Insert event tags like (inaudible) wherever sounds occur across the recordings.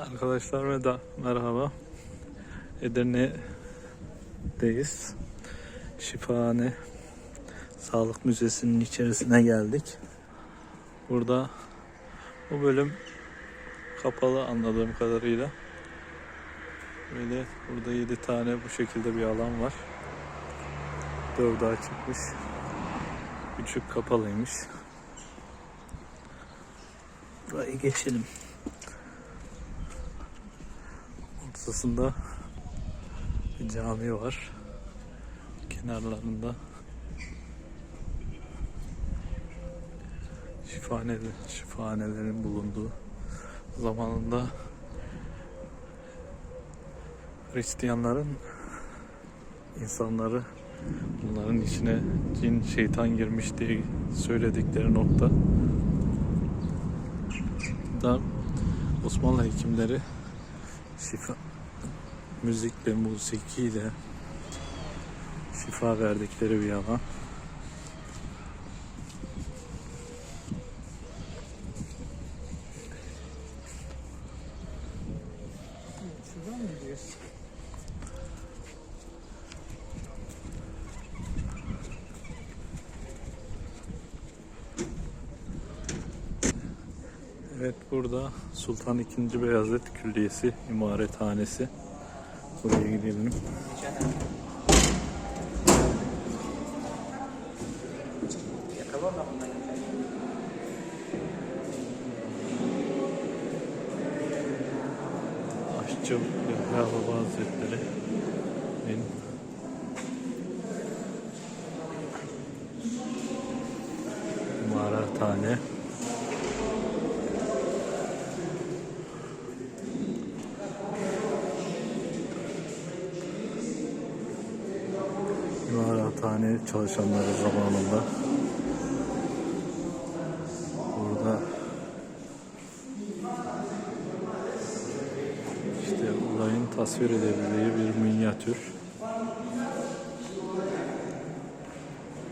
Arkadaşlar merhaba. merhaba. Edirne'deyiz. Şifahane Sağlık Müzesi'nin içerisine geldik. Burada bu bölüm kapalı anladığım kadarıyla. Böyle burada 7 tane bu şekilde bir alan var. 4'ü açıkmış. Küçük kapalıymış. Burayı geçelim. Ortasında bir cami var. Kenarlarında şifahane, şifahanelerin bulunduğu zamanında Hristiyanların insanları bunların içine cin şeytan girmiş diye söyledikleri nokta da Osmanlı hekimleri şifa müzikle, musikiyle şifa verdikleri bir alan. Evet burada Sultan II. Beyazıt Külliyesi, İmarethanesi. Buraya gidelim. Aşçı Baba Hazretleri İmarathane çalışanları zamanında burada işte olayın tasvir edildiği bir minyatür.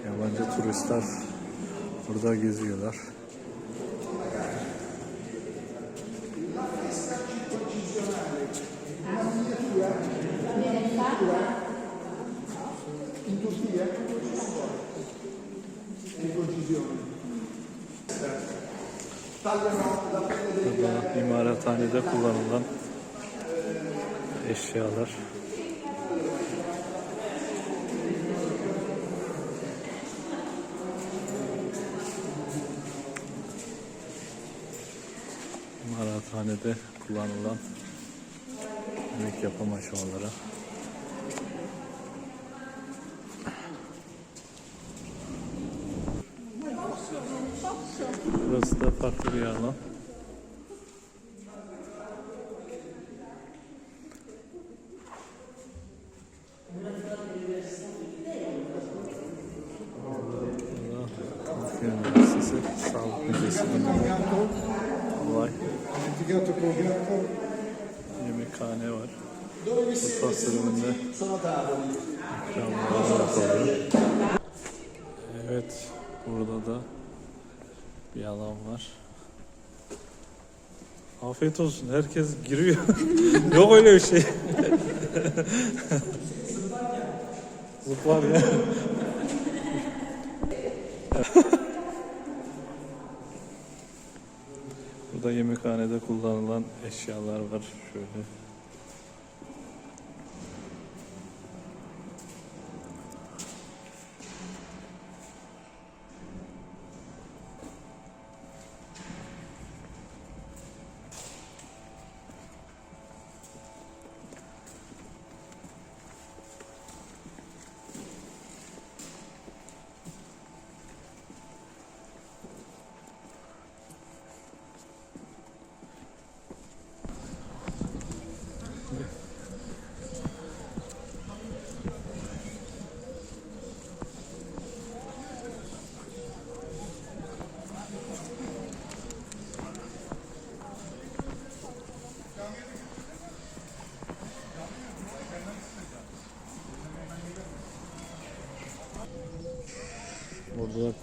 Yabancı turistler burada geziyorlar. Concisione. Burada imarathanede kullanılan eşyalar. İmarathanede kullanılan yemek yapım aşamaları. Farklı bir alan. Yemekhane var. Mutfak ikramlar yapılıyor. Evet, burada da bir alan var. Afiyet olsun. Herkes giriyor. (laughs) Yok öyle bir şey. (laughs) Zıplar ya. (laughs) Burada yemekhanede kullanılan eşyalar var. Şöyle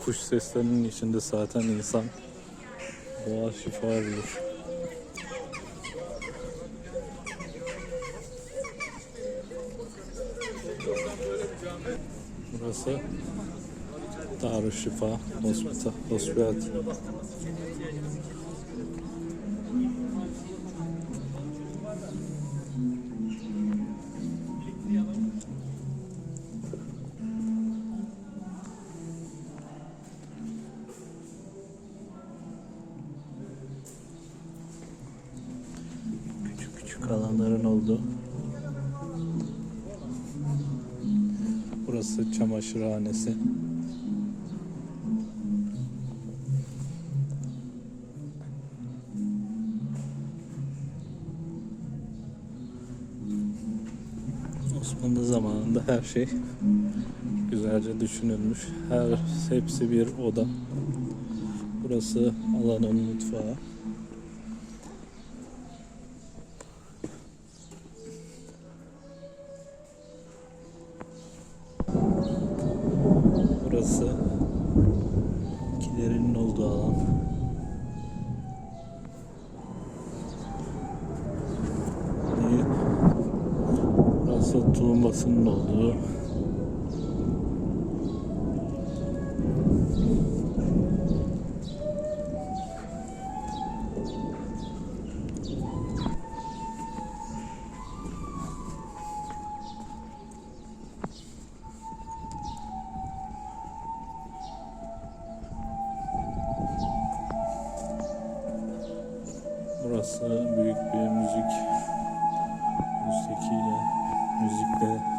kuş seslerinin içinde zaten insan doğa şifa bulur. Burası Darüşşifa Hospital. Hospital. Küçük küçük alanların olduğu. Burası çamaşırhanesi. Osmanlı zamanında her şey güzelce düşünülmüş. Her hepsi bir oda. Burası alanın mutfağı. Burası kilerinin olduğu alan. Burası tulumbasının olduğu. Burası büyük bir müzik müzikiyle, müzikle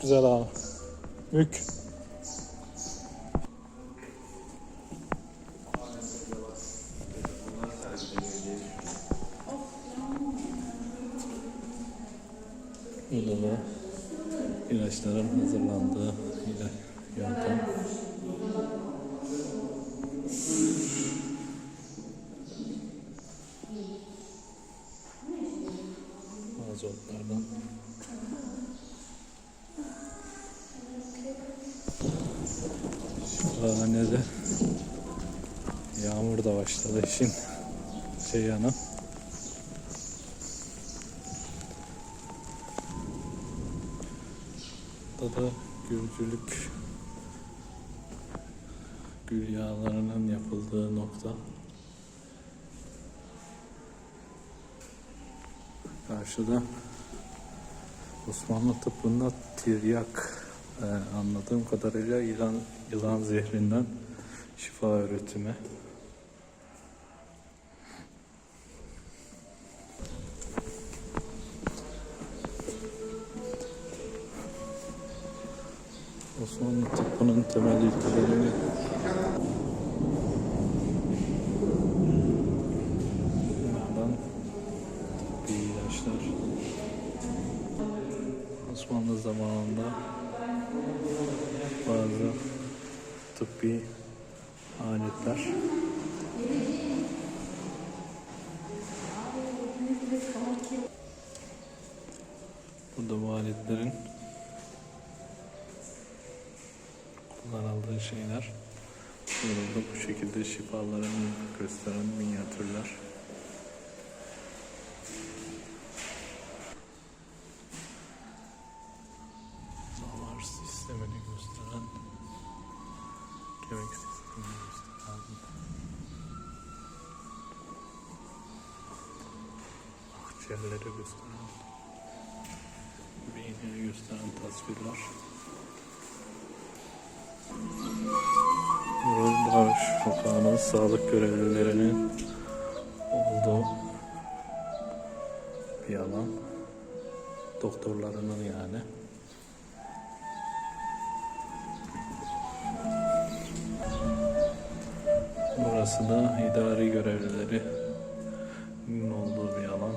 Güzel abi. Mük. Şahanede yağmur da başladı işin şey yanı. Burada da gülcülük gül yağlarının yapıldığı nokta. Karşıda Osmanlı tıbbında tiryak e, anladığım kadarıyla yılan, yılan zehrinden şifa üretimi. Osmanlı tıbbının temel ilkelerini şeyler. Bu şekilde şifalarını gösteren minyatürler. Burası da idari görevlilerin olduğu bir alan.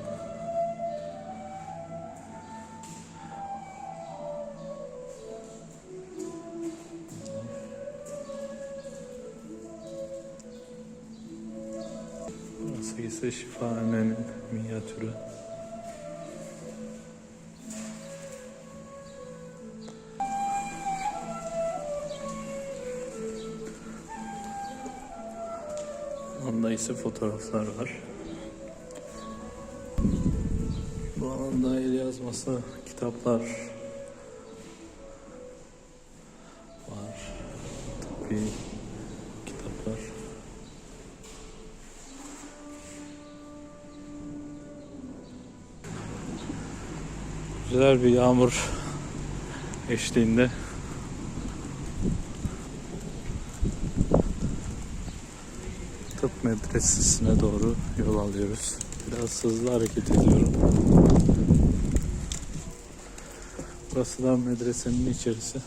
Burası ise şifahanenin minyatürü. İse fotoğraflar var. Bu alanda el yazması kitaplar var. Tabii kitaplar. Güzel bir yağmur eşliğinde medresesine doğru yol alıyoruz. Biraz hızlı hareket ediyorum. Burası da medresenin içerisi.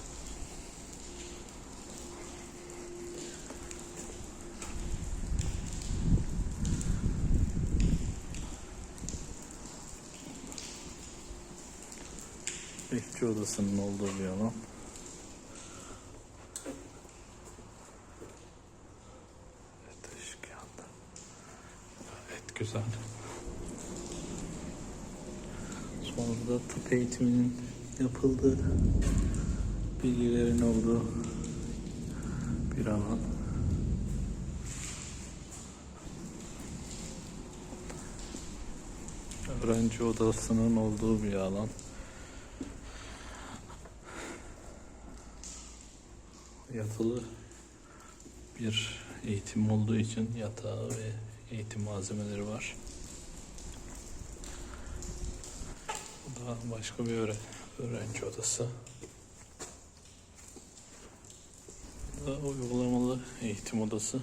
Bekçi odasının olduğu bir alan. Evet, ışık yandı. Gayet güzel. Sonra da tıp eğitiminin yapıldığı, bilgilerin olduğu bir alan. Öğrenci odasının olduğu bir alan. yatılı bir eğitim olduğu için yatağı ve eğitim malzemeleri var. Bu da başka bir öğren öğrenci odası. Bu da uygulamalı eğitim odası.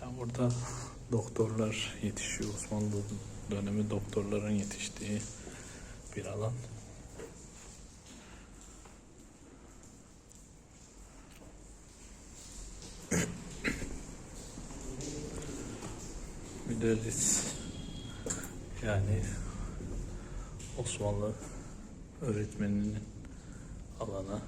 Yani burada doktorlar yetişiyor. Osmanlı dönemi doktorların yetiştiği bir alan. Müderris yani Osmanlı öğretmeninin alanı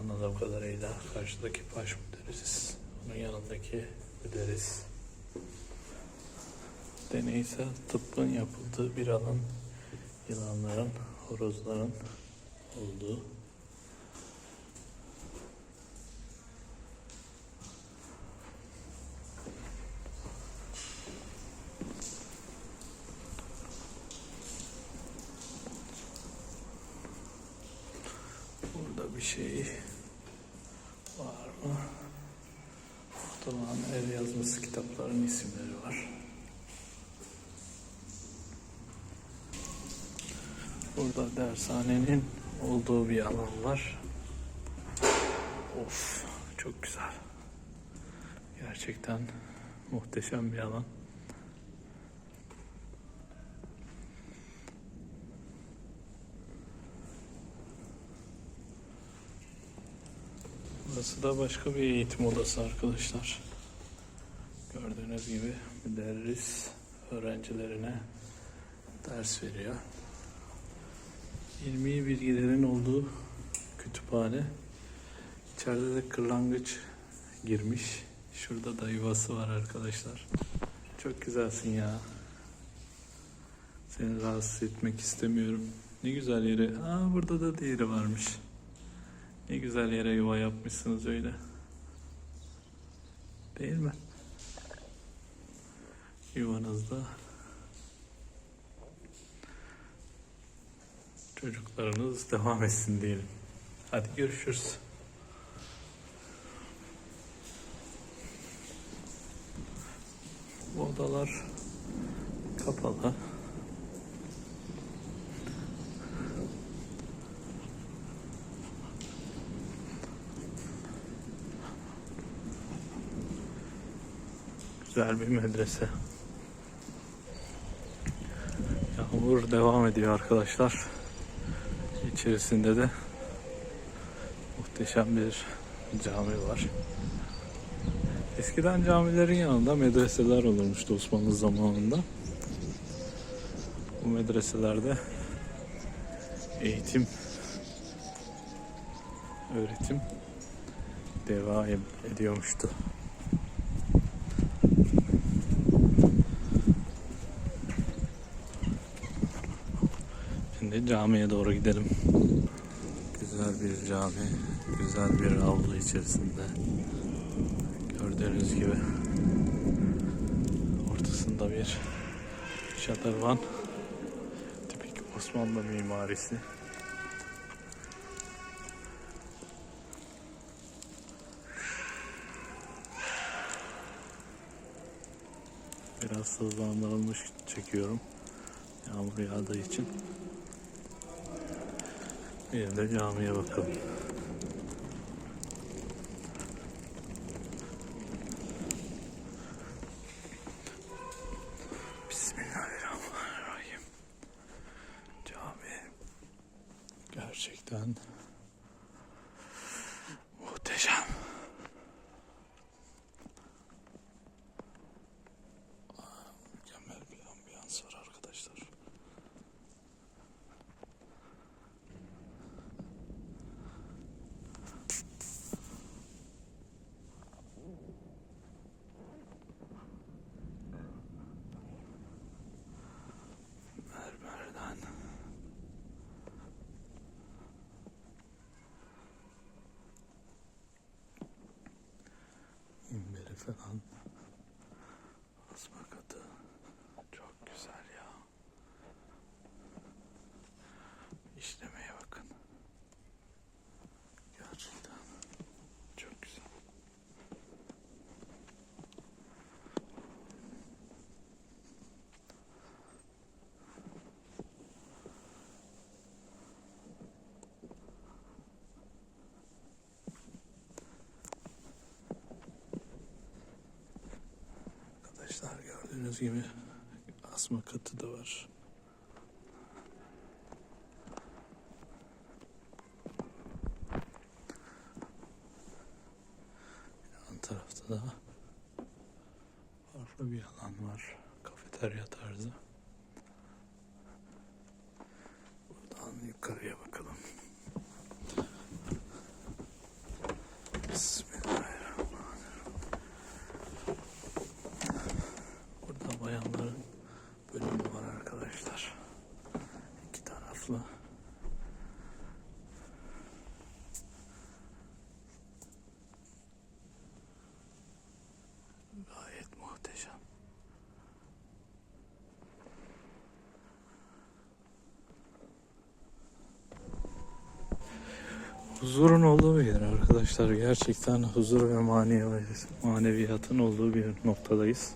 anladığım kadarıyla karşıdaki baş müderris onun yanındaki müderris. Deneysel tıbbın yapıldığı bir alan yılanların, horozların olduğu Burada bir şey var mı? Muhtemelen el yazması kitapların isimleri var. Burada dershanenin olduğu bir alan var. Of çok güzel. Gerçekten muhteşem bir alan. Burası da başka bir eğitim odası arkadaşlar. Gördüğünüz gibi müderris öğrencilerine ders veriyor. İlmi bilgilerin olduğu kütüphane. İçeride de kırlangıç girmiş. Şurada da yuvası var arkadaşlar. Çok güzelsin ya. Seni rahatsız etmek istemiyorum. Ne güzel yere. Aa burada da diğeri varmış. Ne güzel yere yuva yapmışsınız öyle. Değil mi? Yuvanızda çocuklarınız devam etsin diyelim. Hadi görüşürüz. Bu odalar kapalı. Güzel bir medrese. Yağmur devam ediyor arkadaşlar. İçerisinde de muhteşem bir cami var. Eskiden camilerin yanında medreseler olurmuştu Osmanlı zamanında. Bu medreselerde eğitim, öğretim devam ediyormuştu. Şimdi camiye doğru gidelim. Güzel bir cami, güzel bir avlu içerisinde. Gördüğünüz gibi ortasında bir şadırvan. Tipik Osmanlı mimarisi. Biraz hızlandırılmış çekiyorum. Yağmur yağdığı için. Bir de camiye bakalım. 그니 gördüğünüz gibi asma katı da var. Yan tarafta da farklı bir alan var. Kafeterya tarzı. Buradan yukarıya bakalım. Bismillahirrahmanirrahim. Burada bayanların bölümü var arkadaşlar. İki taraflı. Gayet muhteşem. Huzurun olduğu bir yer arkadaşlar. Gerçekten huzur ve manevi, maneviyatın olduğu bir noktadayız.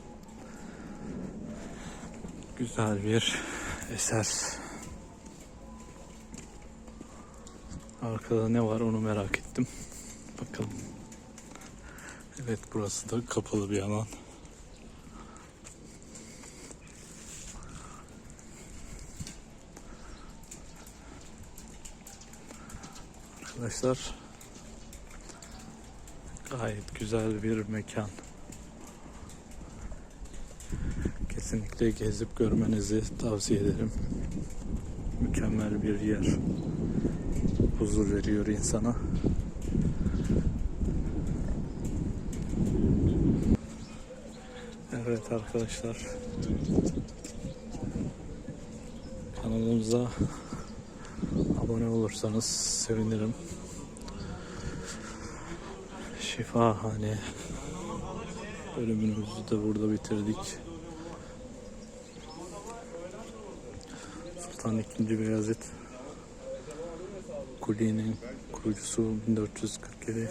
Güzel bir eser. Arkada ne var onu merak ettim. Bakalım. Evet burası da kapalı bir alan. Arkadaşlar gayet güzel bir mekan. Kesinlikle gezip görmenizi tavsiye ederim. Mükemmel bir yer. Huzur veriyor insana. Evet arkadaşlar. Kanalımıza abone olursanız sevinirim. Şifahane bölümümüzü de burada bitirdik. Sultan II. Beyazıt Kule'nin kurucusu 1447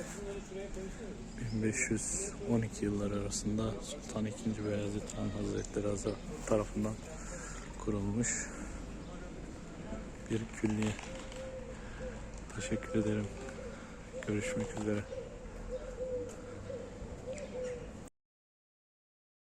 1512 yıllar arasında Sultan II. Beyazıt Han Hazretleri tarafından kurulmuş bir külliye. Teşekkür ederim. Görüşmek üzere.